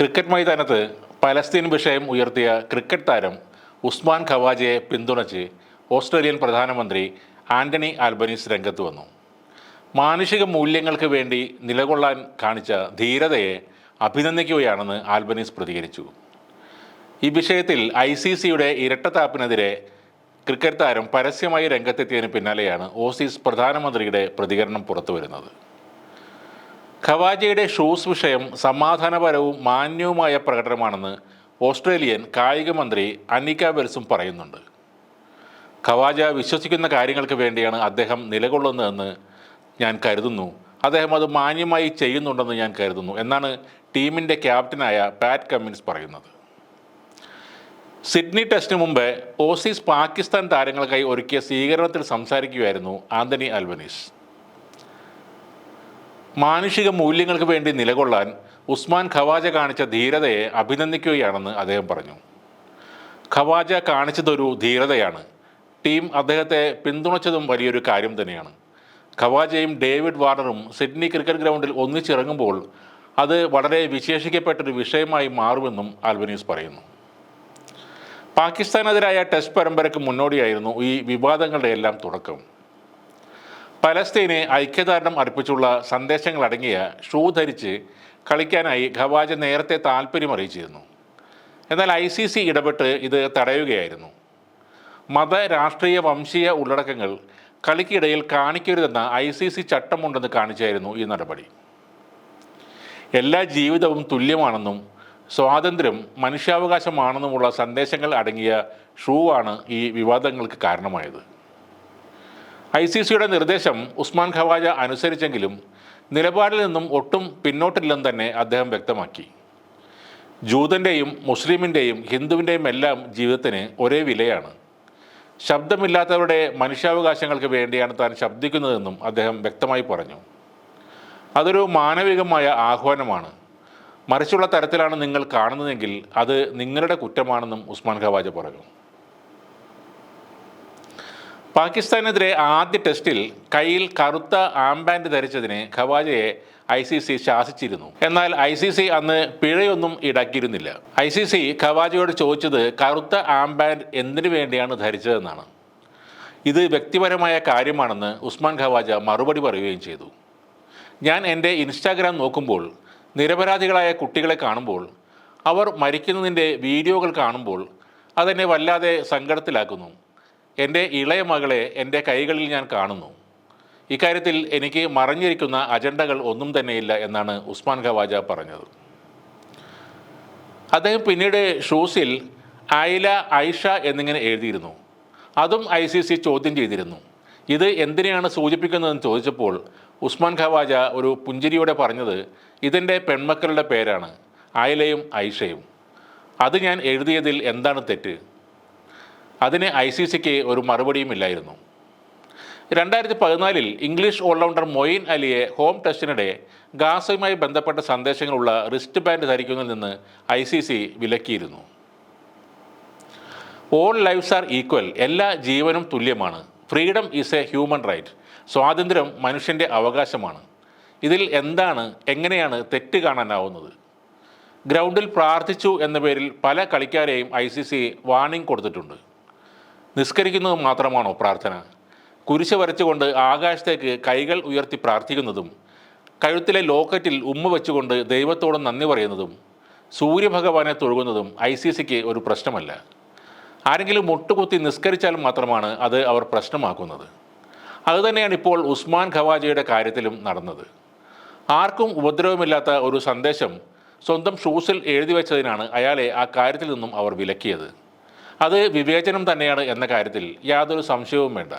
Cricket മൈതാനത്ത് Palestine വിഷയം ഉയർത്തിയ ക്രിക്കറ്റ് താരം ഉസ്മാൻ ഖവാജയെ പിന്തുണച്ച് ഓസ്ട്രേലിയൻ പ്രധാനമന്ത്രി ആന്റണി ആൽബനീസ് രംഗത്ത് വന്നു. മാനുഷിക മൂല്യങ്ങൾക്ക് വേണ്ടി നിലകൊള്ളാൻ കാണിച്ച ധീരതയെ അഭിനന്ദിക്കുകയാണെന്ന് ആൽബനീസ് പ്രതികരിച്ചു. ഈ വിഷയത്തിൽ ഐ സി സിയുടെ ഇരട്ടത്താപ്പിനെതിരെ ക്രിക്കറ്റ് താരം പരസ്യമായി രംഗത്തെത്തിയതിന് പിന്നാലെയാണ് ഓസീസ് പ്രധാനമന്ത്രിയുടെ പ്രതികരണം പുറത്തുവരുന്നത്. ഖവാജയുടെ ഷൂസ് വിഷയം സമാധാനപരവും മാന്യവുമായ പ്രകടനമാണെന്ന് ഓസ്ട്രേലിയൻ കായിക മന്ത്രി അനിക വെൽസും പറയുന്നുണ്ട്. ഖവാജ വിശ്വസിക്കുന്ന കാര്യങ്ങൾക്ക് വേണ്ടിയാണ് അദ്ദേഹം നിലകൊള്ളുന്നതെന്ന് ഞാൻ കരുതുന്നു. അദ്ദേഹം അത് മാന്യമായി ചെയ്യുന്നുണ്ടെന്ന് ഞാൻ കരുതുന്നു എന്നാണ് ടീമിന്റെ ക്യാപ്റ്റനായ പാറ്റ് കമ്മിൻസ് പറയുന്നത്. സിഡ്നി ടെസ്റ്റിന് മുമ്പേ ഓസീസ് പാകിസ്ഥാൻ താരങ്ങൾക്കായി ഒരുക്കിയ സ്വീകരണത്തിൽ സംസാരിക്കുകയായിരുന്നു ആന്റണി ആൽബനീസ്. മാനുഷിക മൂല്യങ്ങൾക്ക് വേണ്ടി നിലകൊള്ളാൻ ഉസ്മാൻ ഖവാജ കാണിച്ച ധീരതയെ അഭിനന്ദിക്കുകയാണെന്ന് അദ്ദേഹം പറഞ്ഞു. ഖവാജ കാണിച്ചതൊരു ധീരതയാണ്. ടീം അദ്ദേഹത്തെ പിന്തുണച്ചതും വലിയൊരു കാര്യം തന്നെയാണ്. ഖവാജയും ഡേവിഡ് വാർണറും സിഡ്നി ക്രിക്കറ്റ് ഗ്രൗണ്ടിൽ ഒന്നിച്ചിറങ്ങുമ്പോൾ അത് വളരെ വിശേഷിക്കപ്പെട്ടൊരു വിഷയമായി മാറുമെന്നും ആൽബനീസ് പറയുന്നു. പാകിസ്ഥാനെതിരായ ടെസ്റ്റ് പരമ്പരയ്ക്ക് മുന്നോടിയായിരുന്നു ഈ വിവാദങ്ങളുടെ എല്ലാം തുടക്കം. പലസ്തീന് ഐക്യദാരണം അർപ്പിച്ചുള്ള സന്ദേശങ്ങൾ അടങ്ങിയ ഷൂ ധരിച്ച് കളിക്കാനായി ഖവാജ നേരത്തെ താല്പര്യം അറിയിച്ചിരുന്നു. എന്നാൽ ഐ സി സി ഇടപെട്ട് ഇത് തടയുകയായിരുന്നു. മത രാഷ്ട്രീയ വംശീയ ഉള്ളടക്കങ്ങൾ കളിക്കിടയിൽ കാണിക്കരുതെന്ന ഐ സി സി ചട്ടമുണ്ടെന്ന് കാണിച്ചായിരുന്നു ഈ നടപടി. എല്ലാ ജീവിതവും തുല്യമാണെന്നും സ്വാതന്ത്ര്യം മനുഷ്യാവകാശമാണെന്നുമുള്ള സന്ദേശങ്ങൾ അടങ്ങിയ ഷൂവാണ് ഈ വിവാദങ്ങൾക്ക് കാരണമായത്. ഐ സി സിയുടെ നിർദ്ദേശം ഉസ്മാൻ ഖവാജ അനുസരിച്ചെങ്കിലും നിലപാടിൽ നിന്നും ഒട്ടും പിന്നോട്ടില്ലെന്ന് തന്നെ അദ്ദേഹം വ്യക്തമാക്കി. ജൂതന്റെയും മുസ്ലിമിന്റെയും ഹിന്ദുവിന്റെയും എല്ലാം ജീവിതത്തിന് ഒരേ വിലയാണ്. ശബ്ദമില്ലാത്തവരുടെ മനുഷ്യാവകാശങ്ങൾക്ക് വേണ്ടിയാണ് താൻ ശബ്ദിക്കുന്നതെന്നും അദ്ദേഹം വ്യക്തമായി പറഞ്ഞു. അതൊരു മാനവികമായ ആഹ്വാനമാണ്. മറിച്ചുള്ള തരത്തിലാണ് നിങ്ങൾ കാണുന്നതെങ്കിൽ അത് നിങ്ങളുടെ കുറ്റമാണെന്നും ഉസ്മാൻ ഖവാജ പറഞ്ഞു. പാകിസ്ഥാനെതിരെ ആദ്യ ടെസ്റ്റിൽ കയ്യിൽ കറുത്ത ആംബാൻഡ് ധരിച്ചതിന് ഖവാജയെ ഐ സി സി ശാസിച്ചിരുന്നു. എന്നാൽ ഐ സി സി അന്ന് പിഴയൊന്നും ഈടാക്കിയിരുന്നില്ല. ഐ സി സി ഖവാജയോട് ചോദിച്ചത് കറുത്ത ആംബാൻഡ് എന്തിനു വേണ്ടിയാണ് ധരിച്ചതെന്നാണ്. ഇത് വ്യക്തിപരമായ കാര്യമാണെന്ന് ഉസ്മാൻ ഖവാജ മറുപടി പറയുകയും ചെയ്തു. ഞാൻ എന്റെ ഇൻസ്റ്റാഗ്രാം നോക്കുമ്പോൾ നിരപരാധികളായ കുട്ടികളെ കാണുമ്പോൾ അവർ മരിക്കുന്നതിന്റെ വീഡിയോകൾ കാണുമ്പോൾ അതെന്നെ വല്ലാതെ സങ്കടത്തിലാക്കുന്നു. എന്റെ ഇളയ മകളെ എന്റെ കൈകളിൽ ഞാൻ കാണുന്നു. ഇക്കാര്യത്തിൽ എനിക്ക് മറഞ്ഞിരിക്കുന്ന അജണ്ടകൾ ഒന്നും തന്നെയില്ല എന്നാണ് ഉസ്മാൻ ഖവാജ പറഞ്ഞത്. അദ്ദേഹം പിന്നീട് ഷൂസിൽ ഐല ഐഷ എന്നിങ്ങനെ എഴുതിയിരുന്നു. അതും ഐ സി സി ചോദ്യം ചെയ്തിരുന്നു. ഇത് എന്തിനെയാണ് സൂചിപ്പിക്കുന്നതെന്ന് ചോദിച്ചപ്പോൾ ഉസ്മാൻ ഖവാജ ഒരു പുഞ്ചിരിയോടെ പറഞ്ഞത് ഇതിന്റെ പെൺമക്കളുടെ പേരാണ് ആയിലയും ഐഷയും. അത് ഞാൻ എഴുതിയതിൽ എന്താണ് തെറ്റ്? അതിന് ഐ സി സിക്ക് ഒരു മറുപടിയും ഇല്ലായിരുന്നു. രണ്ടായിരത്തി പതിനാലിൽ ഇംഗ്ലീഷ് ഓൾറൗണ്ടർ മൊയിൻ അലിയെ ഹോം ടെസ്റ്റിനിടെ ഗാസയുമായി ബന്ധപ്പെട്ട സന്ദേശങ്ങളുള്ള റിസ്റ്റ് ബാൻഡ് ധരിക്കുന്നതിൽ നിന്ന് ഐ സി സി വിലക്കിയിരുന്നു. ഓൾ ലൈഫ്സ് ആർ ഈക്വൽ എല്ലാ ജീവനും തുല്യമാണ്. Freedom is a human right സ്വാതന്ത്ര്യം മനുഷ്യന്റെ അവകാശമാണ്. ഇതിൽ എന്താണ് എങ്ങനെയാണ് തെറ്റ് കാണാനാവുന്നത്? ഗ്രൗണ്ടിൽ പ്രാർത്ഥിച്ചു എന്ന പേരിൽ പല കളിക്കാരെയും ഐ സി സി വാണിംഗ് കൊടുത്തിട്ടുണ്ട്. നിസ്കരിക്കുന്നത് മാത്രമാണോ പ്രാർത്ഥന? കുരിശ് വരച്ചുകൊണ്ട് ആകാശത്തേക്ക് കൈകൾ ഉയർത്തി പ്രാർത്ഥിക്കുന്നതും കഴുത്തിലെ ലോക്കറ്റിൽ ഉമ്മ വെച്ചുകൊണ്ട് ദൈവത്തോട് നന്ദി പറയുന്നതും സൂര്യഭഗവാനെ തൊഴുകുന്നതും ഐ സി സിക്ക് ഒരു പ്രശ്നമല്ല. ആരെങ്കിലും മുട്ടുകുത്തി നിസ്കരിച്ചാൽ മാത്രമാണ് അത് അവർ പ്രശ്നമാക്കുന്നത്. അതുതന്നെയാണ് ഇപ്പോൾ ഉസ്മാൻ ഖവാജയുടെ കാര്യത്തിലും നടന്നത്. ആർക്കും ഉപദ്രവമില്ലാത്ത ഒരു സന്ദേശം സ്വന്തം ഷൂസിൽ എഴുതി വെച്ചതിനാണ് അയാളെ ആ കാര്യത്തിൽ നിന്നും അവർ വിലക്കിയത്. അത് വിവേചനം തന്നെയാണ് എന്ന കാര്യത്തിൽ യാതൊരു സംശയവും വേണ്ട.